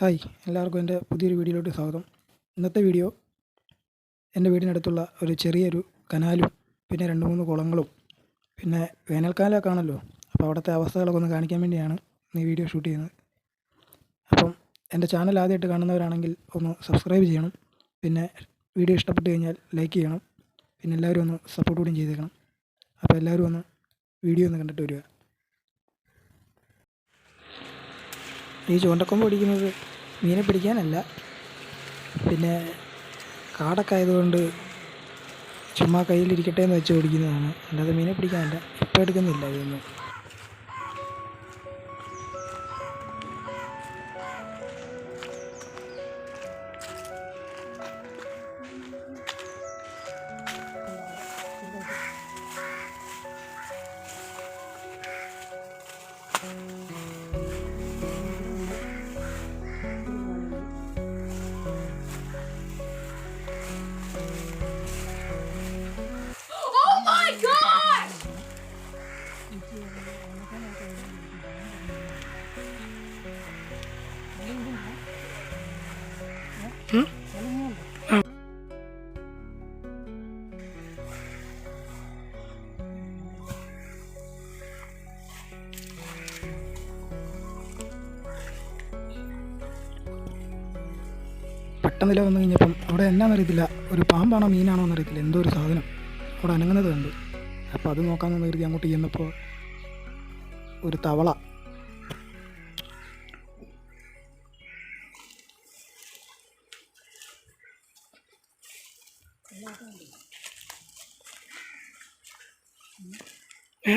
Hi എല്ലാവർക്കും എന്റെ പുതിയൊരു വീഡിയോയിലോട്ട് സ്വാഗതം. ഇന്നത്തെ വീഡിയോ എന്റെ വീടിനടുത്തുള്ള ഒരു ചെറിയൊരു കനാലും പിന്നെ രണ്ട് മൂന്ന് കുളങ്ങളും പിന്നെ വേനൽക്കാലമൊക്കെ ആണല്ലോ അപ്പോൾ അവിടുത്തെ അവസ്ഥകളൊക്കെ ഒന്ന് കാണിക്കാൻ വേണ്ടിയാണ് ഈ വീഡിയോ ഷൂട്ട് ചെയ്യുന്നത്. അപ്പം എന്റെ ചാനൽ ആദ്യമായിട്ട് കാണുന്നവരാണെങ്കിൽ ഒന്ന് സബ്സ്ക്രൈബ് ചെയ്യണം. പിന്നെ വീഡിയോ ഇഷ്ടപ്പെട്ട് കഴിഞ്ഞാൽ ലൈക്ക് ചെയ്യണം. പിന്നെ എല്ലാവരും ഒന്ന് സപ്പോർട്ട് കൂടിയും ചെയ്തേക്കണം. അപ്പോൾ എല്ലാവരും ഒന്ന് വീഡിയോ ഒന്ന് കണ്ടിട്ട് വരിക. ഈ ചൂണ്ടക്കൊമ്പ് പിടിക്കുന്നത് മീനെ പിടിക്കാനല്ല. പിന്നെ കാടൊക്കെ ആയതുകൊണ്ട് ചുമ്മാ കയ്യിലിരിക്കട്ടെ എന്ന് വെച്ച് പിടിക്കുന്നതാണ് അല്ലാതെ മീനെ പിടിക്കാനല്ല. ഇപ്പം എടുക്കുന്നില്ല ഇതൊന്നും. പെട്ടെന്നില്ല വന്നു കഴിഞ്ഞപ്പം അവിടെ എന്നാണെന്നറിയത്തില്ല ഒരു പാമ്പാണോ മീനാണോ എന്നറിയത്തില്ല എന്തോ ഒരു സാധനം അവിടെ അനങ്ങുന്നത് കണ്ടു. അപ്പോൾ അത് നോക്കാമെന്ന് കരുതി അങ്ങോട്ട് ചെന്നപ്പോൾ ഒരു തവള. ഏ?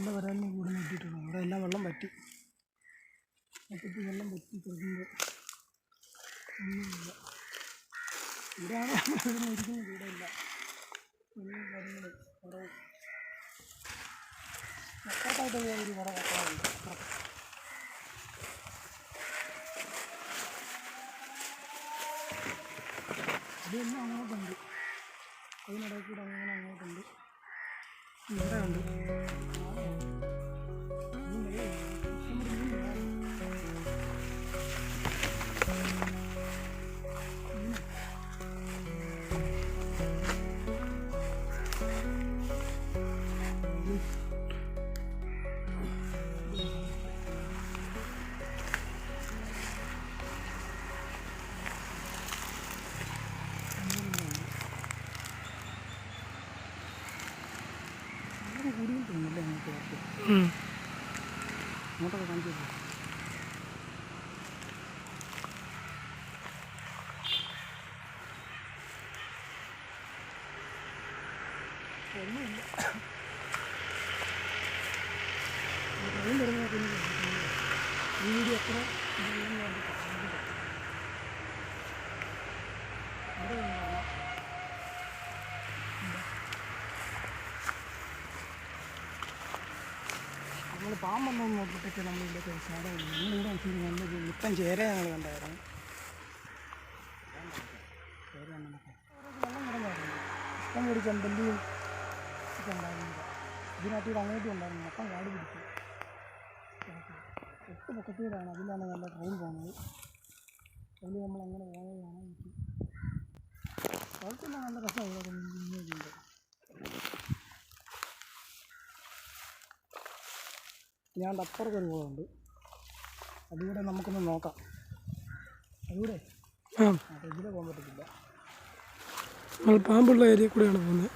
നല്ല വരാലിനെ കൂടെ നോക്കിയിട്ടുണ്ട്. അവിടെ എല്ലാം വെള്ളം പറ്റി മൊത്തത്തിൽ വെള്ളം പറ്റി തുടങ്ങുമ്പോൾ ഒന്നുമില്ല. ഇവിടെയാണ് ഇവിടെ ഇരിക്കുന്നത്. ഇവിടെ ഇല്ല. വെള്ളം കാര്യങ്ങൾ കുറവ് മൊത്തമായിട്ട് ഒരു അങ്ങോട്ടുണ്ട് അതിനിടയിൽ കൂടെ വീഡിയോ എത്ര ഇവിടെ ഉണ്ടാവും നമ്മൾ പാമ്പൊന്നും നോക്കിയിട്ടൊക്കെ നമ്മളിവിടെ വെച്ച് നല്ലൊരു മുട്ടൻ ചേര ഞങ്ങൾ കണ്ടായിരുന്നു. ഇഷ്ടം കൂടി ചെമ്പല്ലിയും ഒക്കെ ഉണ്ടായിരുന്നില്ല ഇതിനകത്തൂടെ അങ്ങോട്ടും ഉണ്ടായിരുന്നു. മൊത്തം കാട് പിടിച്ചു. എട്ട് പൊക്കത്തൂരാണ് അതിലാണ് നല്ല ട്രെയിൻ പോകുന്നത്. അതിൽ നമ്മൾ അങ്ങനെ പോകുന്നതാണ് കുഴപ്പമില്ല നല്ല രസമാണ് ഇവിടെ ഞാൻ അപ്പുറത്ത് ഒരു കുളമുണ്ട് അതുകൂടെ നമുക്കൊന്ന് നോക്കാം. അതുകൂടെ? ആ. ഇതിലെ പോകാൻ പറ്റത്തില്ല. നമ്മൾ പാമ്പുള്ള ഏരിയ കൂടെയാണ് പോകുന്നത്.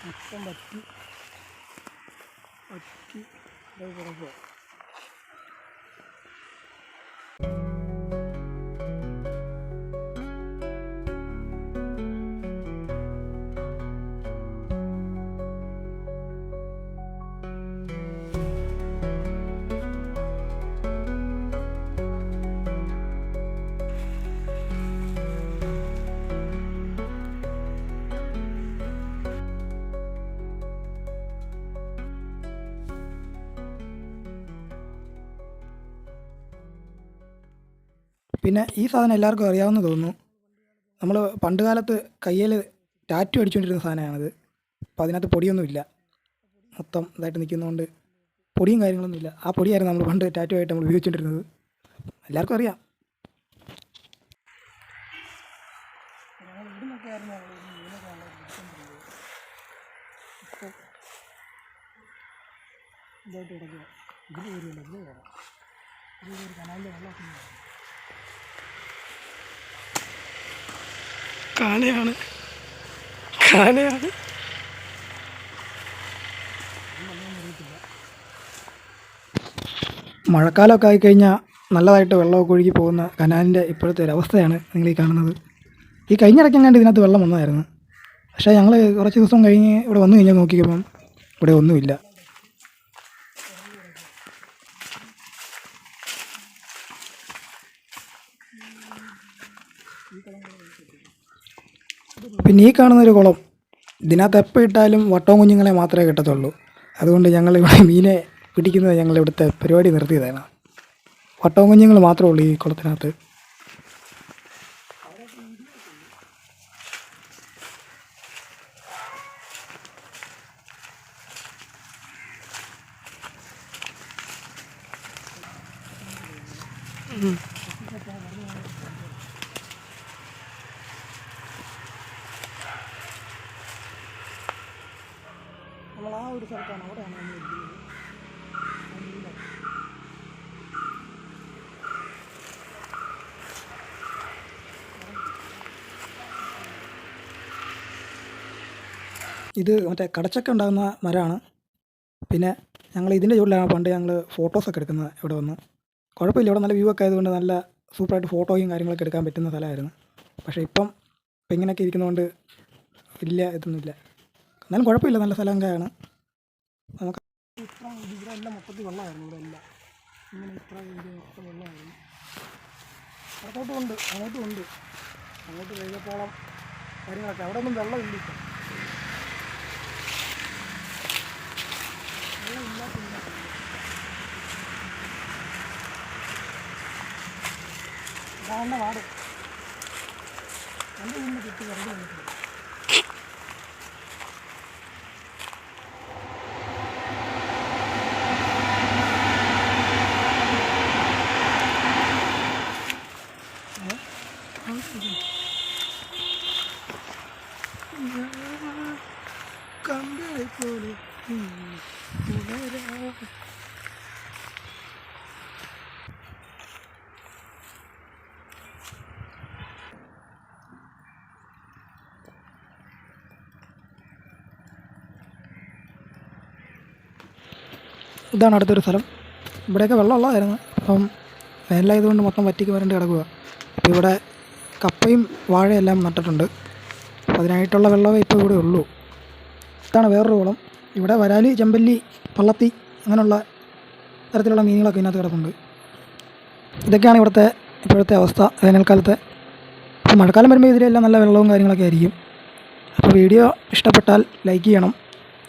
മൊത്തം പറ്റി പറ്റി കിടക്കുക പിന്നെ ഈ സാധനം എല്ലാവർക്കും അറിയാവുന്ന തോന്നുന്നു. നമ്മൾ പണ്ട് കാലത്ത് കയ്യിൽ ടാറ്റു അടിച്ചുകൊണ്ടിരുന്ന സാധനമാണത്. അപ്പോൾ അതിനകത്ത് പൊടിയൊന്നുമില്ല. മൊത്തം ഇതായിട്ട് നിൽക്കുന്നതുകൊണ്ട് പൊടിയും കാര്യങ്ങളൊന്നുമില്ല ആ പൊടിയായിരുന്നു നമ്മൾ പണ്ട് ടാറ്റു ആയിട്ട് നമ്മൾ ഉപയോഗിച്ചുകൊണ്ടിരുന്നത് എല്ലാവർക്കും അറിയാം. ഇതായിട്ട് കിടക്കുക ഇതിൽ കയറി കനാലിന്റെ വെള്ളമൊക്കെ കാനയാണ്. കാനയാണ്. മഴക്കാലമൊക്കെ ആയിക്കഴിഞ്ഞാൽ നല്ലതായിട്ട് വെള്ളമൊക്കെ ഒഴുകി പോകുന്ന കനാലിന്റെ ഇപ്പോഴത്തെ ഒരു അവസ്ഥയാണ് നിങ്ങൾ ഈ കാണുന്നത്. ഈ കഴിഞ്ഞിടയ്ക്കെങ്ങാണ്ട് ഇതിനകത്ത് വെള്ളം വന്നതായിരുന്നു പക്ഷേ ഞങ്ങൾ കുറച്ച് ദിവസം കഴിഞ്ഞ് ഇവിടെ വന്നു കഴിഞ്ഞാൽ നോക്കിയപ്പം ഇവിടെ ഒന്നുമില്ല. പിന്നെ ഈ കാണുന്നൊരു കുളം ഇതിനകത്ത് എപ്പോൾ ഇട്ടാലും വട്ടവും കുഞ്ഞുങ്ങളെ മാത്രമേ കിട്ടത്തുള്ളൂ. അതുകൊണ്ട് ഞങ്ങൾ ഇവിടെ മീനെ പിടിക്കുന്നത് ഞങ്ങൾ ഇവിടുത്തെ പരിപാടി നിർത്തിയതാണ്. വട്ടവും കുഞ്ഞുങ്ങൾ മാത്രമേ ഉള്ളൂ ഈ കുളത്തിനകത്ത്. നമ്മൾ ആ ഒരു സ്ഥലത്താണ് അവിടെയാണ് നമ്മൾ ഇരിക്കുന്നത് ഇത് മറ്റേ കടച്ചൊക്കെ ഉണ്ടാകുന്ന മരമാണ്. പിന്നെ ഞങ്ങൾ ഇതിന്റെ ചുവട്ടിലാണ് പണ്ട് ഞങ്ങൾ ഫോട്ടോസൊക്കെ എടുക്കുന്നത് ഇവിടെ വന്ന്. കുഴപ്പമില്ല ഇവിടെ നല്ല വ്യൂ ഒക്കെ ആയതുകൊണ്ട് നല്ല സൂപ്പറായിട്ട് ഫോട്ടോയും കാര്യങ്ങളൊക്കെ എടുക്കാൻ പറ്റുന്ന സ്ഥലമായിരുന്നു. പക്ഷേ ഇപ്പം ഇപ്പം ഇങ്ങനെയൊക്കെ ഇരിക്കുന്നതുകൊണ്ട് ഇല്ല ഇതൊന്നുമില്ല. എന്നാലും കുഴപ്പമില്ല നല്ല സ്ഥലം കയാണ് നമുക്ക് ഇത്ര ഇത് ഇവിടെ എല്ലാം മൊത്തത്തിൽ വെള്ളമായിരുന്നു ഇവിടെ എല്ലാം. ഇങ്ങനെ ഇത്ര ഇത് മൊത്തം വെള്ളമായിരുന്നു. പുറത്തോട്ടും ഉണ്ട് അങ്ങോട്ടും ഉണ്ട്. അങ്ങോട്ട് കഴിഞ്ഞപ്പോളം കാര്യങ്ങളൊക്കെ. അവിടെ ഒന്നും വെള്ളമില്ല ഇപ്പം. വെള്ളമില്ലാത്തില്ല ഇതാണ്ട വാട് എന്റെ നിന്ന് കിട്ടി വെറുതെ വന്നിട്ടില്ല ഇതാണ് അടുത്തൊരു സ്ഥലം. ഇവിടെയൊക്കെ വെള്ളമുള്ളതായിരുന്നു. അപ്പം വേനലായതുകൊണ്ട് മൊത്തം വറ്റിക്ക് വരേണ്ടി കിടക്കുക. അപ്പോൾ ഇവിടെ കപ്പയും വാഴയെല്ലാം നട്ടിട്ടുണ്ട്. അപ്പോൾ അതിനായിട്ടുള്ള വെള്ളമേ ഇപ്പോൾ ഇവിടെ ഉള്ളൂ. ഇതാണ് വേറൊരു കുളം. ഇവിടെ വരാലി ചെമ്പല്ലി പള്ളത്തി അങ്ങനെയുള്ള തരത്തിലുള്ള മീനുകളൊക്കെ ഇതിനകത്ത് കിടപ്പുണ്ട്. ഇതൊക്കെയാണ് ഇവിടുത്തെ ഇപ്പോഴത്തെ അവസ്ഥ വേനൽക്കാലത്തെ. അപ്പോൾ മഴക്കാലം വരുമ്പോൾ ഇതിലെല്ലാം നല്ല വെള്ളവും കാര്യങ്ങളൊക്കെ ആയിരിക്കും. അപ്പോൾ വീഡിയോ ഇഷ്ടപ്പെട്ടാൽ ലൈക്ക് ചെയ്യണം.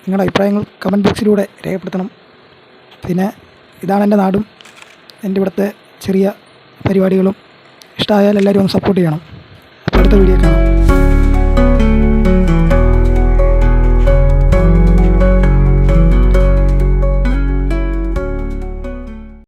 നിങ്ങളുടെ അഭിപ്രായങ്ങൾ കമന്റ് ബോക്സിലൂടെ രേഖപ്പെടുത്തണം. പിന്നെ ഇതാണ് എന്റെ നാടും എന്റെ ഇവിടുത്തെ ചെറിയ പരിപാടികളും. ഇഷ്ടമായാൽ എല്ലാവരും ഒന്ന് സപ്പോർട്ട് ചെയ്യണം. അടുത്ത വീഡിയോ കാണാം.